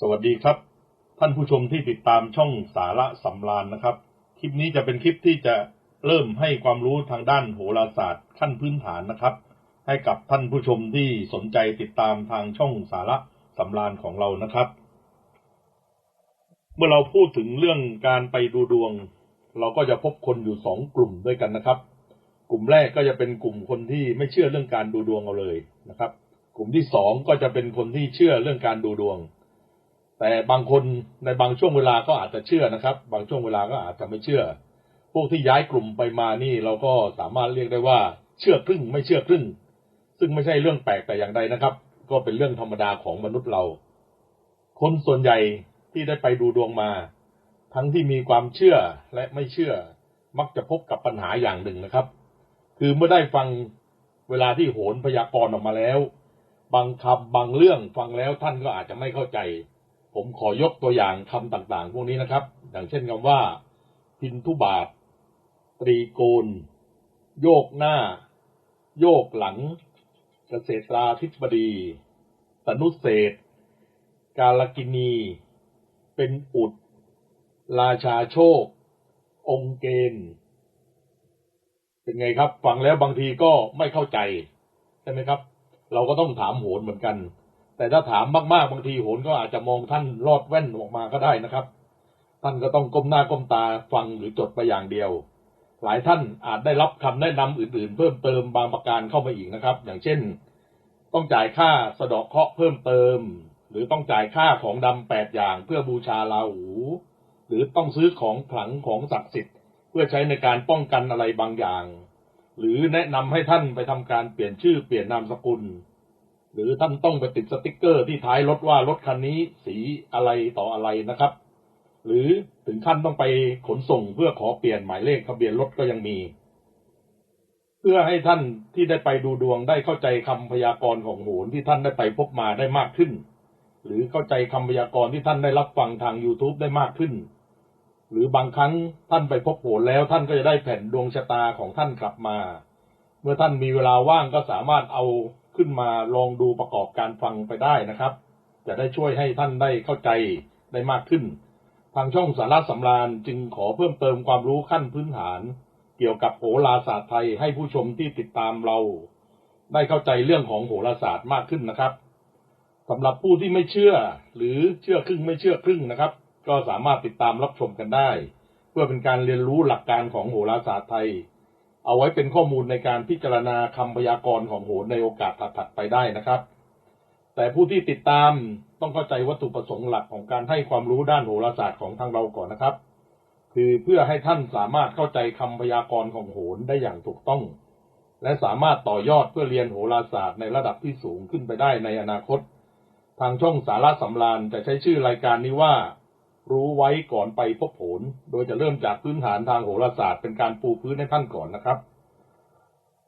สวัสดีครับ ท่านผู้ชมที่ติดตามช่องสาระสำราญนะครับ คลิปนี้จะเป็นคลิปที่จะเริ่มให้ความรู้ทางด้านโหราศาสตร์ขั้นพื้นฐานนะครับ ให้กับท่านผู้ชมที่สนใจติดตามทางช่องสาระสำราญของเรานะครับ เมื่อเราพูดถึงเรื่องการไปดูดวง เราก็จะพบคนอยู่สองกลุ่มด้วยกันนะครับ กลุ่มแรกก็จะเป็นกลุ่มคนที่ไม่เชื่อเรื่องการดูดวงเอาเลยนะครับ กลุ่มที่สองก็จะเป็นคนที่เชื่อเรื่องการดูดวง แต่บางคนในบางช่วงเวลาก็อาจจะเชื่อนะครับ บางช่วงเวลาก็อาจจะไม่เชื่อ พวกที่ย้ายกลุ่มไปมานี่ เราก็สามารถเรียกได้ว่า เชื่อครึ่งไม่เชื่อครึ่ง ซึ่งไม่ใช่เรื่องแปลกแต่อย่างใดนะครับ ก็เป็นเรื่องธรรมดาของมนุษย์เรา คนส่วนใหญ่ที่ได้ไปดูดวงมา ทั้งที่มีความเชื่อและไม่เชื่อ มักจะพบกับปัญหาอย่างหนึ่งนะครับ คือเมื่อได้ฟังเวลาที่โหนพยากรณ์ออกมาแล้ว บางคำบางเรื่องฟังแล้วท่านก็อาจจะไม่เข้าใจ ผมขอยกตัวอย่างคำต่างๆ พวกนี้นะครับ อย่างเช่นคำว่า พินทุบาท ตรีโกณโยกหน้า โยกหลัง เกษตราธิบดี ตนุเศษ กาลกินี เป็นอุด ราชาโชค องค์เกณฑ์เป็นไงครับ ฟังแล้วบางทีก็ไม่เข้าใจ ใช่ไหมครับ เราก็ต้องถามโหนเหมือนกัน แต่ถ้าถามมากๆบางทีโหนก็อาจจะมองท่านรอดแว่นออกมาก็ได้นะครับ ท่านก็ต้องก้มหน้าก้มตาฟังหรือจดไปอย่างเดียว หลายท่านอาจได้รับคำแนะนำอื่นๆ เพิ่มเติมบางประการเข้ามาอีกนะครับ อย่างเช่น ต้องจ่ายค่าสะดาะเคราะห์เพิ่มเติม หรือต้องจ่ายค่าของดำแปดอย่างเพื่อบูชาลาหู หรือต้องซื้อของขลังของศักดิ์สิทธิ์ เพื่อใช้ในการป้องกันอะไรบางอย่าง หรือแนะนำให้ท่านไปทำการเปลี่ยนชื่อเปลี่ยนนามสกุล หรือท่านต้องไปติดสติกเกอร์ที่ท้ายรถว่ารถคันนี้สีอะไรต่ออะไรนะครับ หรือถึงขั้นต้องไปขนส่งเพื่อขอเปลี่ยนหมายเลขทะเบียนรถก็ยังมี เพื่อให้ท่านที่ได้ไปดูดวงได้เข้าใจคำพยากรณ์ของโหนที่ท่านได้ไปพบมาได้มากขึ้น หรือเข้าใจคำพยากรณ์ที่ท่านได้รับฟังทาง YouTube ได้มากขึ้น หรือบางครั้งท่านไปพบโหนแล้วท่านก็จะได้แผ่นดวงชะตาของท่านกลับมา เมื่อท่านมีเวลาว่างก็สามารถเอา ขึ้นมาลองดูประกอบการฟังไปได้นะครับ จะได้ช่วยให้ท่านได้เข้าใจได้มากขึ้น ทางช่องสาระสำราญจึงขอเพิ่มเติมความรู้ขั้นพื้นฐาน เกี่ยวกับโหราศาสตร์ไทยให้ผู้ชมที่ติดตามเรา ได้เข้าใจเรื่องของโหราศาสตร์มากขึ้นนะครับสำหรับผู้ที่ไม่เชื่อ หรือเชื่อครึ่งไม่เชื่อครึ่งนะครับ ก็สามารถติดตามรับชมกันได้ เพื่อเป็นการเรียนรู้หลักการของโหราศาสตร์ไทย เอาไว้เป็นข้อมูลในการพิจารณาคำพยากรณ์ของโหนในโอกาสถัดๆไปได้นะครับ แต่ผู้ที่ติดตามต้องเข้าใจวัตถุประสงค์หลักของการให้ความรู้ด้านโหราศาสตร์ของทางเราก่อนนะครับ คือเพื่อให้ท่านสามารถเข้าใจคำพยากรณ์ของโหนได้อย่างถูกต้อง และสามารถต่อยอดเพื่อเรียนโหราศาสตร์ในระดับที่สูงขึ้นไปได้ในอนาคต ทางช่องสาระสำราญจะใช้ชื่อรายการนี้ว่า รู้ไว้ก่อนไปพบโหนโดยจะเริ่มจากพื้นฐานทางโหราศาสตร์เป็นการปูพื้นให้ท่านก่อนนะครับ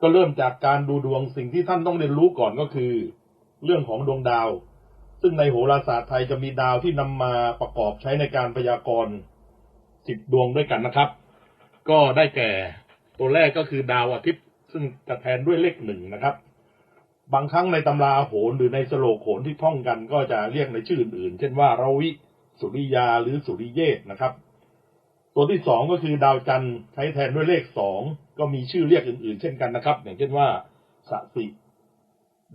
ก็เริ่มจากการดูดวงสิ่งที่ท่านต้องเรียนรู้ก่อนก็คือ เรื่องของดวงดาว ซึ่งในโหราศาสตร์ไทยจะมีดาวที่นำมาประกอบใช้ในการพยากรณ์สิบดวงด้วยกันนะครับ ก็ได้แก่ ตัวแรกก็คือดาวอาทิตย์ ซึ่งจะแทนด้วยเลขหนึ่งนะครับ บางครั้งในตำราโหรหรือในสโลกโหรที่ท่องกันก็จะเรียกในชื่ออื่นๆเช่นว่าราวิ สุริยาหรือสุริเยศนะครับ ตัวที่สองก็คือดาวจันทร์ใช้แทนด้วยเลขสองก็มีชื่อเรียกอื่นๆ เช่นกันนะครับ อย่างเช่นว่าสสิ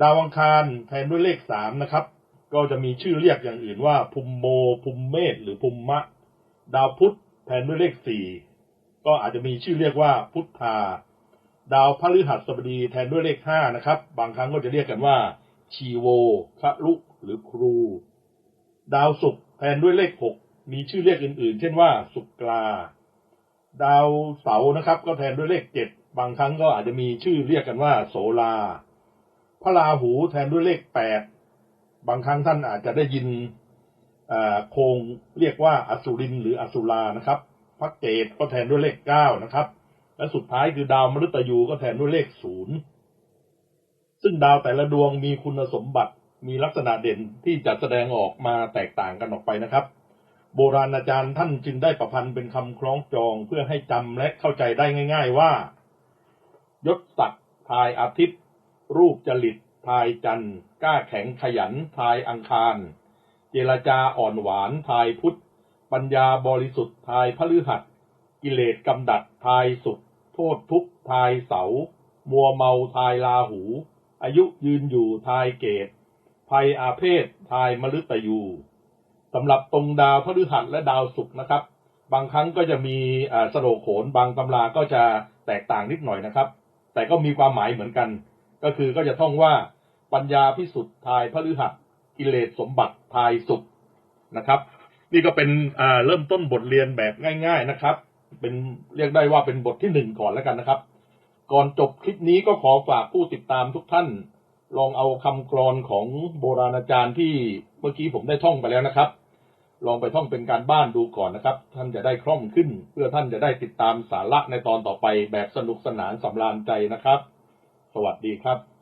ดาวอังคารแทนด้วยเลขสามนะครับ ก็จะมีชื่อเรียกอย่างอื่นว่าภูมโมภูมิเมษหรือภูมมะ ดาวพุธแทนด้วยเลขสี่ก็อาจจะมีชื่อเรียกว่าพุทธา ดาวพฤหัสบดีแทนด้วยเลขห้านะครับ บางครั้งก็จะเรียกกันว่าชีโวคะลุหรือครู ดาวศุกร์ แทนด้วยเลขหกมีชื่อเรียกอื่น ๆ เช่นว่าสุกราดาวเสาร์นะครับ ก็แทนด้วยเลขเจ็ดบางครั้งก็อาจจะมีชื่อเรียกกันว่า โสลา พระราหูแทนด้วยเลขแปดบางครั้งท่านอาจจะได้ยินโคงเรียกว่าอสุรินหรืออสุรานะครับพระเกตก็แทนด้วยเลขเก้านะครับ และสุดท้ายคือดาวมฤตยูก็แทนด้วยเลขศูนย์ซึ่งดาวแต่ละดวงมีคุณสมบัติ มีลักษณะเด่นที่จะแสดงออกมาแตกต่างกันออกไปนะครับ โบราณอาจารย์ท่านจึงได้ประพันธ์เป็นคำคล้องจองเพื่อให้จำและเข้าใจได้ง่าย ๆว่ายศศักดิ์ทายอาทิตย์ รูปจริตทายจันทร์กล้าแข็งขยันทายอังคาร เจรจาอ่อนหวานทายพุทธ ปัญญาบริสุทธิ์ทายพฤหัส กิเลสกำดัดทายสุข โทษทุกข์ทายเสา มัวเมาทายลาหู อายุยืนอยู่ทายเกต ภัยอาเพศทายมฤตยูสำหรับตรงดาวพฤหัสและดาวศุกร์นะครับ บางครั้งก็จะมีอ่าสโลโขนบางตำราก็จะแตกต่างนิดหน่อยนะครับ แต่ก็มีความหมายเหมือนกัน ก็คือก็จะท่องว่าปัญญาพิสุทธิ์ทายพฤหัสกิเลสสมบัติทายสุขนะครับ นี่ก็เป็นเริ่มต้นบทเรียนแบบง่าย ๆนะครับ เป็นเรียกได้ว่าเป็นบทที่หนึ่งก่อนแล้วกันนะครับ ก่อนจบคลิปนี้ก็ขอฝากผู้ติดตามทุกท่าน ลองเอาคำกรอนของโบราณอาจารย์ที่เมื่อกี้ผมได้ท่องไปแล้วนะครับ ลองไปท่องเป็นการบ้านดูก่อนนะครับ ท่านจะได้คล่องขึ้น เพื่อท่านจะได้ติดตามสาระในตอนต่อไปแบบสนุกสนานสำราญใจนะครับ สวัสดีครับ